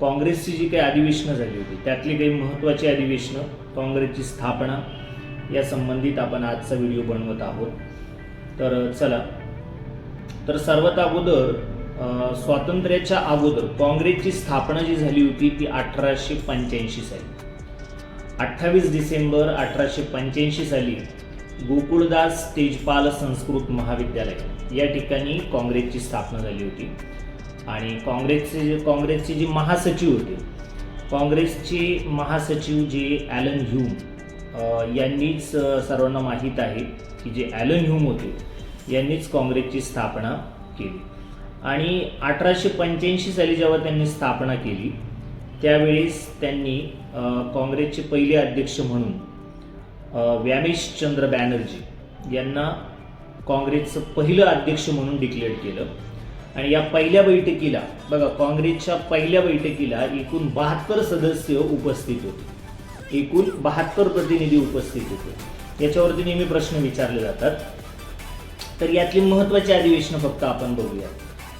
काँग्रेसची जी काही अधिवेशनं झाली होती त्यातली काही महत्त्वाची अधिवेशनं काँग्रेसची स्थापना या संबंधित आपण आजचा व्हिडिओ बनवत आहोत. तर चला. तर सर्वात अगोदर स्वातंत्र्याच्या अगोदर काँग्रेसची स्थापना जी झाली होती ती अठराशे पंच्याऐंशी साली. अठ्ठावीस डिसेंबर अठराशे पंच्याऐंशी साली गोकुळदास तेजपाल संस्कृत महाविद्यालय या ठिकाणी काँग्रेसची स्थापना झाली होती. आणि काँग्रेसचे जे काँग्रेसचे जे महासचिव होते काँग्रेसचे महासचिव जे ॲलन ह्यूम यांनीच सर्वांना माहीत आहे की जे ॲलन ह्यूम होते यांनीच काँग्रेसची स्थापना केली. आणि अठराशे पंच्याऐंशी साली जेव्हा त्यांनी स्थापना केली त्यावेळेस त्यांनी काँग्रेसचे पहिले अध्यक्ष म्हणून व्यामेशचंद्र बॅनर्जी यांना काँग्रेसचं पहिलं अध्यक्ष म्हणून डिक्लेअर केलं. आणि या पहिल्या बैठकीला बघा काँग्रेसच्या पहिल्या बैठकीला एकूण बहात्तर सदस्य उपस्थित होते. एकूण बहात्तर प्रतिनिधी उपस्थित होते. याच्यावरती नेहमी प्रश्न विचारले जातात. तर यातली महत्वाची अधिवेशनं फक्त आपण बघूया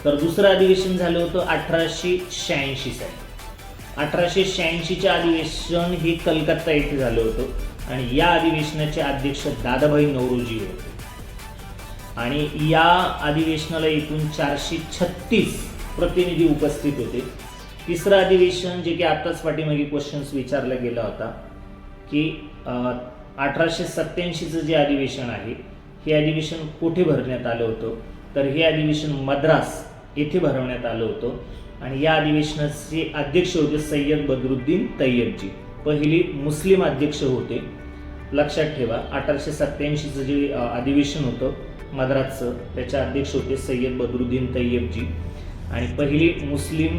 तर दुसरं अधिवेशन झालं होतं अठराशे शहाऐंशी साली. अठराशे शहाऐंशीचे अधिवेशन हे कलकत्ता येथे झालं होतं. आणि या अधिवेशनाचे अध्यक्ष दादाभाई नवरोजी होते. आणि या अधिवेशनाला एकूण चारशे छत्तीस प्रतिनिधी उपस्थित होते. तिसरं अधिवेशन जे की आत्ताच पाठीमागे क्वेश्चन्स विचारला गेला होता की अठराशे सत्याऐंशीचं जे अधिवेशन आहे हे अधिवेशन कुठे भरण्यात आलं होतं? तर हे अधिवेशन मद्रास येथे भरवण्यात आलं होतं. आणि या अधिवेशनाचे अध्यक्ष होते सय्यद बदरुद्दीन तय्यबजी पहिली मुस्लिम अध्यक्ष होते. लक्षात ठेवा. अठराशे सत्याऐंशीचं जे अधिवेशन होतं मद्रासचं त्याचे अध्यक्ष होते सय्यद बदरुद्दीन तय्यबजी आणि पहिली मुस्लिम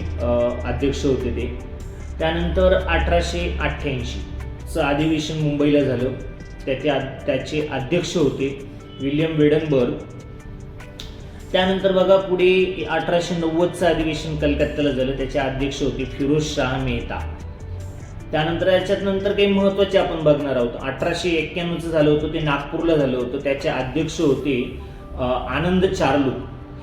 अध्यक्ष होते ते. त्यानंतर अठराशे अठ्ठ्याऐंशीचं अधिवेशन मुंबईला झालं. त्याचे त्याचे अध्यक्ष होते विल्यम वेडनबर्ग. त्यानंतर बघा पुढे अठराशे नव्वदचं अधिवेशन कलकत्त्याला झालं. त्याचे अध्यक्ष होते फिरोज शाह मेहता. त्यानंतर याच्यात नंतर काही महत्त्वाचे आपण बघणार आहोत. अठराशे एक्क्याण्णवचं झालं होतं ते नागपूरला झालं होतं. त्याचे अध्यक्ष होते आनंद चारलू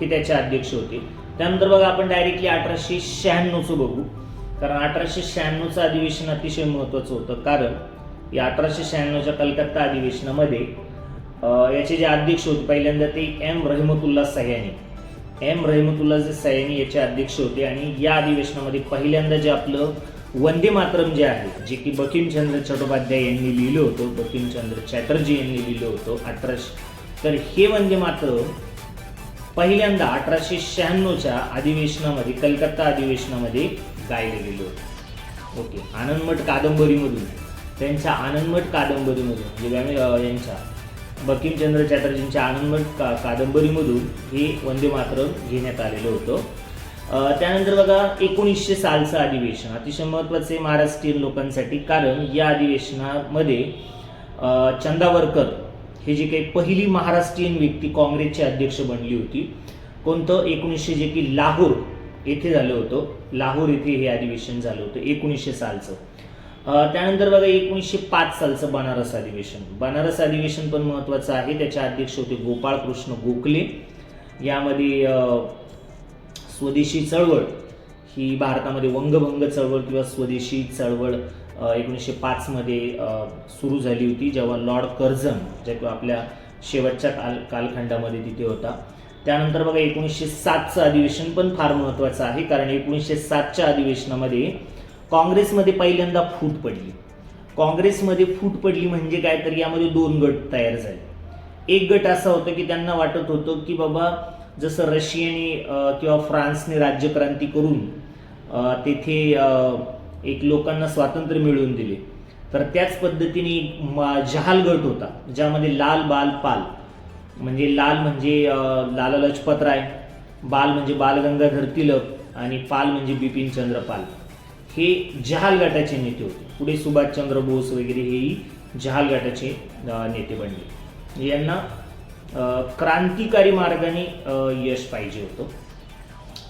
हे त्याचे अध्यक्ष होते. त्यानंतर बघा आपण डायरेक्टली अठराशे शहाण्णवचं बघू. कारण अठराशे शहाण्णवचं अधिवेशन अतिशय महत्वाचं होतं. कारण या अठराशे शहाण्णवच्या कलकत्ता अधिवेशनामध्ये याचे जे अध्यक्ष होते पहिल्यांदा ते एम रहिमतुल्ला सह्यानी एम रहिमतुल्ला जे सह्यानी याचे अध्यक्ष होते आणि या अधिवेशनामध्ये पहिल्यांदा जे आपलं वंदे मातरम जे आहे जे की बंकिमचंद्र चट्टोपाध्याय यांनी लिहिलं होतं बंकिमचंद्र चॅटर्जी यांनी लिहिलं होतं अठराशे तर हे वंदे मातरम पहिल्यांदा अठराशे शहाण्णवच्या अधिवेशनामध्ये कलकत्ता अधिवेशनामध्ये गायलं गेलं होतं. ओके आनंदमठ कादंबरीमधून त्यांच्या आनंदमठ कादंबरीमधून म्हणजे यांच्या बंकिमचंद्र चॅटर्जींच्या आनंदमठ का कादंबरीमधून हे वंदे मातरम घेण्यात आलेलं होतं. त्यानंतर बघा एकोणीसशे सालचं अधिवेशन. अतिशय महत्त्वाचं आहे महाराष्ट्रीयन लोकांसाठी कारण या अधिवेशनामध्ये चंदावरकर हे जे काही पहिली महाराष्ट्रीयन व्यक्ती काँग्रेसचे अध्यक्ष बनली होती. कोणतं? एकोणीसशे जे की लाहोर येथे झालं होतं. लाहोर येथे हे अधिवेशन झालं होतं एकोणीसशे सालचं. त्यानंतर बघा एकोणीसशे पाच सालचं बनारस अधिवेशन. बनारस अधिवेशन पण महत्त्वाचं आहे. त्याचे अध्यक्ष होते गोपाळकृष्ण गोखले. यामध्ये स्वदेशी चळवळ ही भारतामध्ये वंगभंग चळवळ किंवा स्वदेशी चळवळ एकोणीसशे पाचमध्ये सुरू झाली होती जेव्हा लॉर्ड कर्झन जे किंवा आपल्या शेवटच्या काल कालखंडामध्ये तिथे होता. त्यानंतर बघा एकोणीसशे सातचं अधिवेशन पण फार महत्त्वाचं आहे कारण एकोणीसशे सातच्या अधिवेशनामध्ये काँग्रेसमध्ये पहिल्यांदा फूट पडली. काँग्रेसमध्ये फूट पडली म्हणजे काय तर यामध्ये दोन गट तयार झाले. एक गट असा होता की त्यांना वाटत होतं की बाबा जसं रशियाने किंवा फ्रान्सने राज्यक्रांती करून तेथे एक लोकांना स्वातंत्र्य मिळवून दिले. तर त्याच पद्धतीने जहाल गट होता ज्यामध्ये लाल बाल पाल. म्हणजे लाल म्हणजे लाला लजपत राय बाल म्हणजे बालगंगाधर तिलक आणि पाल म्हणजे बिपिन चंद्र पाल. हे जहाल गटाचे नेते होते. पुढे सुभाषचंद्र बोस वगैरे हेही जहाल गटाचे नेते बनले. यांना क्रांतिकारी मार्गाने यश पाहिजे होतं.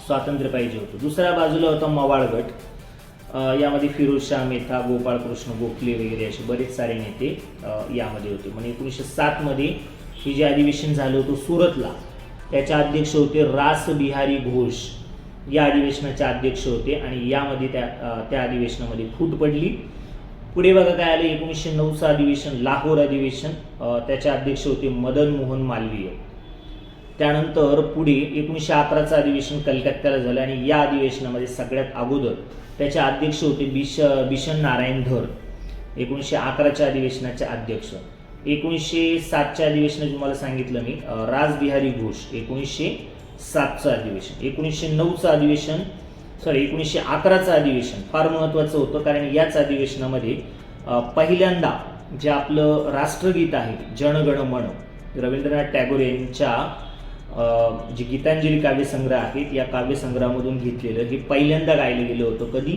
स्वातंत्र्य पाहिजे होतं. दुसऱ्या बाजूला होता मवाळ गट. यामध्ये फिरोज शाह मेहता गोपाळकृष्ण गोखले वगैरे असे बरेच सारे नेते यामध्ये होते. म्हणजे एकोणीसशे सातमध्ये हे जे अधिवेशन झालं होतं सुरतला त्याचे अध्यक्ष होते रास बिहारी घोष. या अधिवेशनाचे अध्यक्ष होते आणि यामध्ये त्या त्या अधिवेशनामध्ये फूट पडली. पुढे बघा काय आलं एकोणीसशे नऊचं अधिवेशन लाहोर अधिवेशन त्याचे अध्यक्ष होते मदन मोहन मालवीय. त्यानंतर पुढे एकोणीसशे अकराचं अधिवेशन कलकत्त्याला झालं आणि या अधिवेशनामध्ये सगळ्यात अगोदर त्याचे अध्यक्ष होते बिश बिशन नारायण धर एकोणीसशे अकराच्या अधिवेशनाचे अध्यक्ष. एकोणीसशे सातच्या अधिवेशनात तुम्हाला सांगितलं मी राजबिहारी घोष एकोणीसशे सातचं अधिवेशन. एकोणीसशे नऊचं अधिवेशन सॉरी एकोणीसशे अकराचं अधिवेशन फार महत्त्वाचं होतं कारण याच अधिवेशनामध्ये पहिल्यांदा जे आपलं राष्ट्रगीत आहे जनगण मन रवींद्रनाथ टॅगोर यांच्या जे गीतांजली काव्यसंग्रह आहेत या काव्यसंग्रहामधून घेतलेलं हे पहिल्यांदा गायलं गेलं होतं कधी.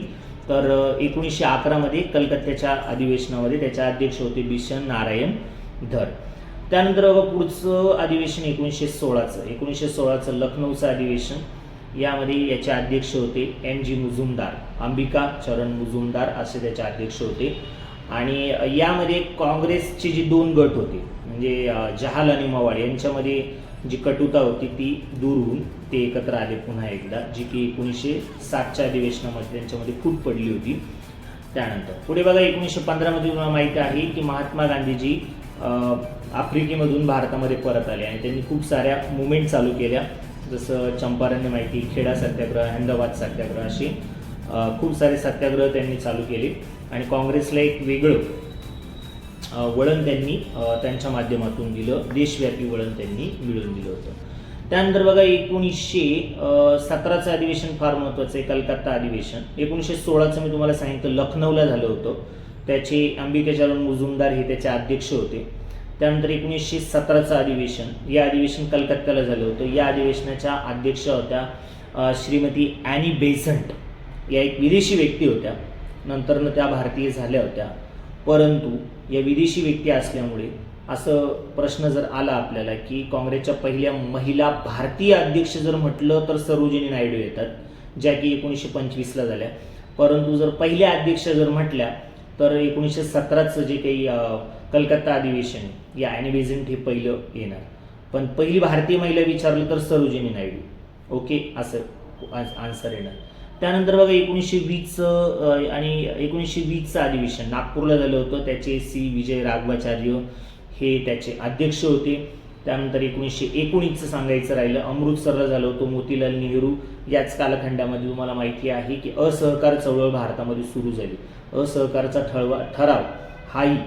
तर एकोणीसशे अकरामध्ये कलकत्त्याच्या अधिवेशनामध्ये त्याचे अध्यक्ष होते बिशन नारायण धर. त्यानंतर पुढचं अधिवेशन एकोणीसशे सोळाचं एकोणीसशे सोळाचं लखनौचं अधिवेशन. यामध्ये याचे अध्यक्ष होते एम जी मुजुमदार अंबिका चरण मुजुमदार असे त्याचे अध्यक्ष होते. आणि यामध्ये काँग्रेसचे जे दोन गट होते म्हणजे जहाल आणि मवाळ यांच्यामध्ये जी कटुता होती ती दूर होऊन ते एकत्र आले पुन्हा एकदा जी की एकोणीसशे सातच्या अधिवेशनामध्ये त्यांच्यामध्ये फूट पडली होती त्यानंतर. पुढे बघा एकोणीसशे पंधरामध्ये तुम्हाला माहिती आहे की महात्मा गांधीजी आफ्रिकेमधून भारतामध्ये परत आले आणि त्यांनी खूप साऱ्या मुवमेंट चालू केल्या. जसं चंपारण्य माहिती खेडा सत्याग्रह अहमदाबाद सत्याग्रह अशी खूप सारे सत्याग्रह त्यांनी चालू केले. आणि काँग्रेसला एक वेगळं वळण त्यांनी त्यांच्या माध्यमातून दिलं. देशव्यापी वळण त्यांनी मिळवून दिलं होतं. त्यानंतर बघा एकोणीसशे सतराचं अधिवेशन फार महत्त्वाचं आहे कलकत्ता अधिवेशन. एकोणीसशे सोळाचं मी तुम्हाला सांगितलं लखनौला झालं होतं. त्याचे अंबिकेचरण मुजुमदार हे त्याचे अध्यक्ष होते. त्यानंतर एकोणीसशे सतराचं अधिवेशन. या अधिवेशन कलकत्त्याला झालं होतं. या अधिवेशनाच्या अध्यक्ष होत्या श्रीमती ॲनी बेझंट. या एक विदेशी व्यक्ती होत्या. नंतरनं त्या भारतीय झाल्या होत्या. परंतु या विदेशी व्यक्ती असल्यामुळे असं प्रश्न जर आला आपल्याला की काँग्रेसच्या पहिल्या महिला भारतीय अध्यक्ष जर म्हटलं तर सरोजिनी नायडू येतात ज्या की एकोणीसशे पंचवीसला झाल्या. परंतु जर पहिल्या अध्यक्ष जर म्हटल्या तर एकोणीसशे सतराचं जे काही कलकत्ता अधिवेशन आहे, या ॲनी हे पहिलं येणार. पण पहिली भारतीय महिला विचारलं तर सरोजिनी नायडू. ओके? असं आन्सर येणार. त्यानंतर बघा एकोणीसशे वीसचं आणि एकोणीसशे वीसचं अधिवेशन. नागपूरला झालं होतं त्याचे सी विजय राघवाचार्य हे त्याचे अध्यक्ष होते. त्यानंतर एकोणीसशे एकोणीसचं सांगायचं राहिलं अमृतसरला झालं होतं मोतीलाल नेहरू. याच कालखंडामध्ये तुम्हाला माहिती आहे की असहकार चळवळ भारतामध्ये सुरू झाली. असहकारचा ठळवा ठराव हाही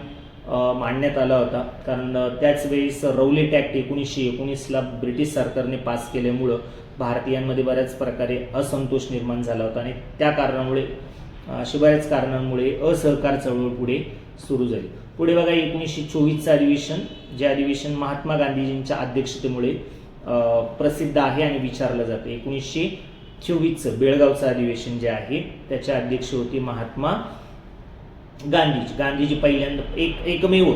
मांडण्यात आला होता. कारण त्याच वेळेस रौलेट ॲक्ट एकोणीसशे एकोणीसला ब्रिटिश सरकारने पास केल्यामुळं भारतीयांमध्ये बऱ्याच प्रकारे असंतोष निर्माण झाला होता आणि त्या कारणामुळे अशी अशा बऱ्याच कारणांमुळे असहकार चळवळ पुढे सुरू झाली. पुढे बघा एकोणीसशे चोवीसचं अधिवेशन जे अधिवेशन महात्मा गांधीजींच्या अध्यक्षतेमुळे प्रसिद्ध आहे आणि विचारलं जातं. एकोणीसशे चोवीसचं बेळगावचं अधिवेशन जे आहे त्याचे अध्यक्ष होते महात्मा गांधीजी. गांधीजी पहिल्यांदा एक एकमेव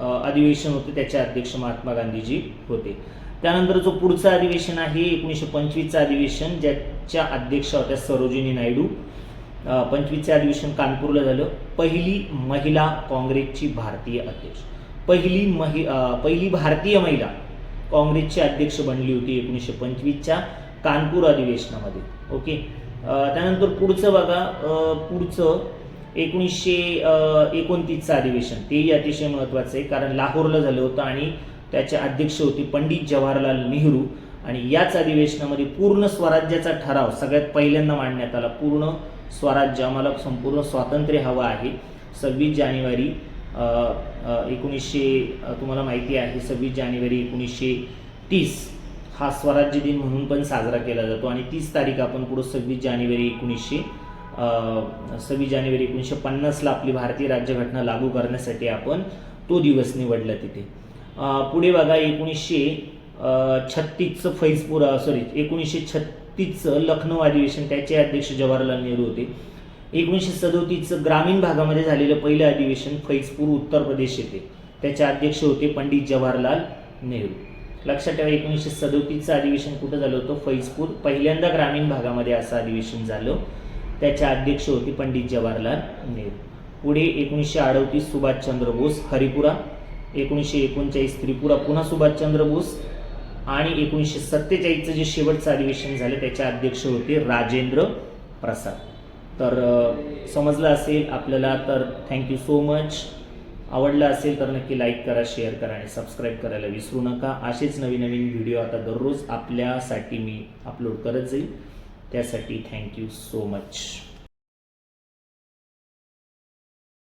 अधिवेशन होते त्याचे अध्यक्ष महात्मा गांधीजी होते. त्यानंतर जो पुढचं अधिवेशन आहे एकोणीसशे पंचवीसचं अधिवेशन ज्याच्या अध्यक्ष होत्या सरोजिनी नायडू. पंचवीसचे पंचवीसचं अधिवेशन कानपूरला झालं. पहिली महिला काँग्रेसची भारतीय अध्यक्ष. पहिली महि पहिली भारतीय महिला काँग्रेसची अध्यक्ष बनली होती एकोणीसशे पंचवीसच्या कानपूर अधिवेशनामध्ये. ओके? त्यानंतर पुढचं बघा पुढचं एकोणीसशे एकोणतीसचं अधिवेशन. तेही अतिशय महत्त्वाचं आहे कारण लाहोरला झालं होतं आणि त्याचे अध्यक्ष होते पंडित जवाहरलाल नेहरू. आणि याच अधिवेशनामध्ये पूर्ण स्वराज्याचा ठराव सगळ्यात पहिल्यांदा मांडण्यात आला. पूर्ण स्वराज्य आम्हाला संपूर्ण स्वातंत्र्य हवं आहे. सव्वीस जानेवारी एकोणीसशे तुम्हाला माहिती आहे सव्वीस जानेवारी एकोणीसशे तीस हा स्वराज्य दिन म्हणून पण साजरा केला जातो. आणि तीस तारीख आपण पुढं सव्वीस जानेवारी एकोणीसशे सव्वीस जानेवारी एकोणीसशे पन्नासला आपली भारतीय राज्यघटना लागू करण्यासाठी आपण तो दिवस निवडला तिथे. पुढे बघा एकोणीसशे छत्तीसचं फैजपूर सॉरी एकोणीसशे छत्तीसचं लखनौ अधिवेशन त्याचे अध्यक्ष जवाहरलाल नेहरू होते. एकोणीसशे सदोतीसचं ग्रामीण भागामध्ये झालेलं पहिलं अधिवेशन फैजपूर उत्तर प्रदेश येथे. त्याचे अध्यक्ष होते पंडित जवाहरलाल नेहरू. लक्षात ठेवा एकोणीसशे सदोतीसचं अधिवेशन कुठं झालं होतं? फैजपूर पहिल्यांदा ग्रामीण भागामध्ये असं अधिवेशन झालं. त्याचे अध्यक्ष होते पंडित जवाहरलाल नेहरू. पुढे एकोणीसशे अडतीस सुभाषचंद्र बोस हरिपुरा एकोणीसशे एकोणचाळीस त्रिपुरा पुन्हा सुभाषचंद्र बोस आणि एकोणीसशे सत्तेचाळीसचं जे शेवटचं अधिवेशन झालं त्याचे अध्यक्ष होते राजेंद्र प्रसाद. तर समजलं असेल आपल्याला तर थँक्यू सो मच आवडलं असेल तर नक्की लाईक करा शेअर करा आणि सबस्क्राईब करायला विसरू नका. असेच नवीन नवीन व्हिडिओ आता दररोज आपल्यासाठी मी अपलोड करत जाईल. त्यासाठी थँक्यू सो मच